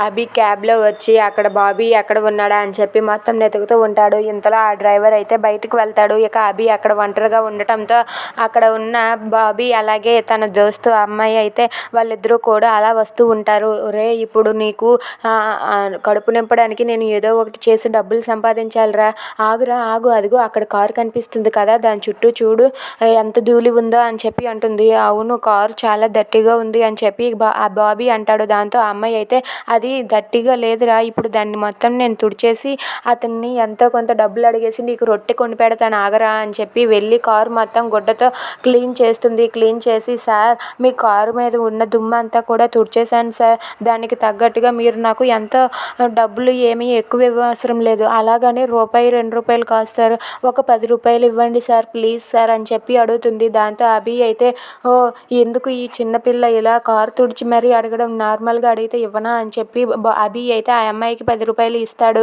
అభి క్యాబ్లో వచ్చి అక్కడ బాబీ ఎక్కడ ఉన్నాడా? అని చెప్పి మొత్తం వెతుకుతూ ఉంటాడు. ఇంతలో ఆ డ్రైవర్ అయితే బయటకు వెళ్తాడు. ఇక అభి అక్కడ ఒంటరిగా ఉండటంతో అక్కడ ఉన్న బాబీ అలాగే తన దోస్తు అమ్మాయి అయితే వాళ్ళిద్దరూ కూడా అలా వస్తూ ఉంటారు. రే ఇప్పుడు నీకు కడుపు నింపడానికి నేను ఏదో ఒకటి చేసి డబ్బులు సంపాదించాలిరా. ఆగురా ఆగు అదిగో అక్కడ కారు కనిపిస్తుంది కదా దాని చుట్టూ చూడు ఎంత ధూళి ఉందో అని చెప్పి అంటుంది. అవును కారు చాలా దట్టిగా ఉంది అని చెప్పి బా ఆ బాబీ అంటాడు. దాంతో అమ్మాయి అయితే అది దట్టిగా లేదురా ఇప్పుడు దాన్ని మొత్తం నేను తుడిచేసి అతన్ని ఎంతో కొంత డబ్బులు అడిగేసి నీకు రొట్టె కొని పెడతాను ఆగరా అని చెప్పి వెళ్ళి కారు మొత్తం గుడ్డతో క్లీన్ చేస్తుంది. క్లీన్ చేసి సార్ మీ కారు మీద ఉన్న దుమ్ము అంతా కూడా తుడిచేశాను సార్. దానికి తగ్గట్టుగా మీరు నాకు ఎంతో డబ్బులు ఏమీ ఎక్కువ ఇవ్వవసరం లేదు. అలాగని రూపాయి రెండు రూపాయలు కాస్తారు. ఒక పది రూపాయలు ఇవ్వండి సార్ ప్లీజ్ సార్ అని చెప్పి అడుగుతుంది. దాంతో అభి అయితే ఓ ఎందుకు ఈ చిన్నపిల్ల ఇలా కారు తుడిచి మరీ అడగడం నార్మల్గా అడిగితే ఇవ్వనా? అని చెప్పి చెప్పి అభి అయితే ఆ అమ్మాయికి పది రూపాయలు ఇస్తాడు.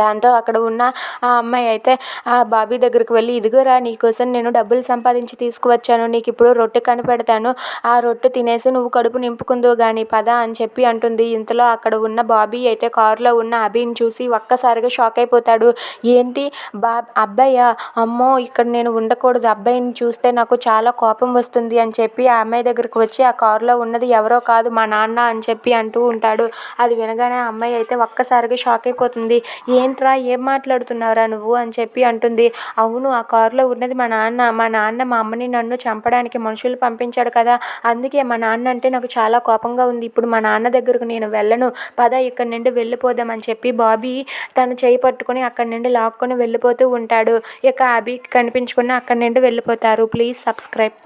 దాంతో అక్కడ ఉన్న ఆ అమ్మాయి అయితే ఆ బాబీ దగ్గరికి వెళ్ళి ఇదిగోరా నీకోసం నేను డబ్బులు సంపాదించి తీసుకువచ్చాను నీకు ఇప్పుడు రొట్టె కనిపెడతాను ఆ రొట్టె తినేసి నువ్వు కడుపు నింపుకుందువు కానీ పద అని చెప్పి అంటుంది. ఇంతలో అక్కడ ఉన్న బాబీ అయితే కారులో ఉన్న అభిని చూసి ఒక్కసారిగా షాక్ అయిపోతాడు. ఏంటి బా అబ్బాయా అమ్మో ఇక్కడ నేను ఉండకూడదు అబ్బాయిని చూస్తే నాకు చాలా కోపం వస్తుంది అని చెప్పి ఆ అమ్మాయి దగ్గరికి వచ్చి ఆ కారులో ఉన్నది ఎవరో కాదు మా నాన్న అని చెప్పి అంటూ ఉంటాడు. అది వినగానే ఆ అమ్మాయి అయితే ఒక్కసారిగా షాక్ అయిపోతుంది. ఏంట్రా ఏం మాట్లాడుతున్నావురా నువ్వు? అని చెప్పి అంటుంది. అవును ఆ కారులో ఉన్నది మా నాన్న. మా నాన్న మా అమ్మని నన్ను చంపడానికి మనుషులు పంపించాడు కదా. అందుకే మా నాన్న అంటే నాకు చాలా కోపంగా ఉంది. ఇప్పుడు మా నాన్న దగ్గరకు నేను వెళ్ళను. పద ఇక్కడి నుండి వెళ్ళిపోదాం అని చెప్పి బాబీ తను చేయి పట్టుకొని అక్కడి నుండి లాక్కొని వెళ్ళిపోతూ ఉంటాడు. ఇక అభి కనిపించకుండా అక్కడి నుండి వెళ్ళిపోతారు. Please subscribe.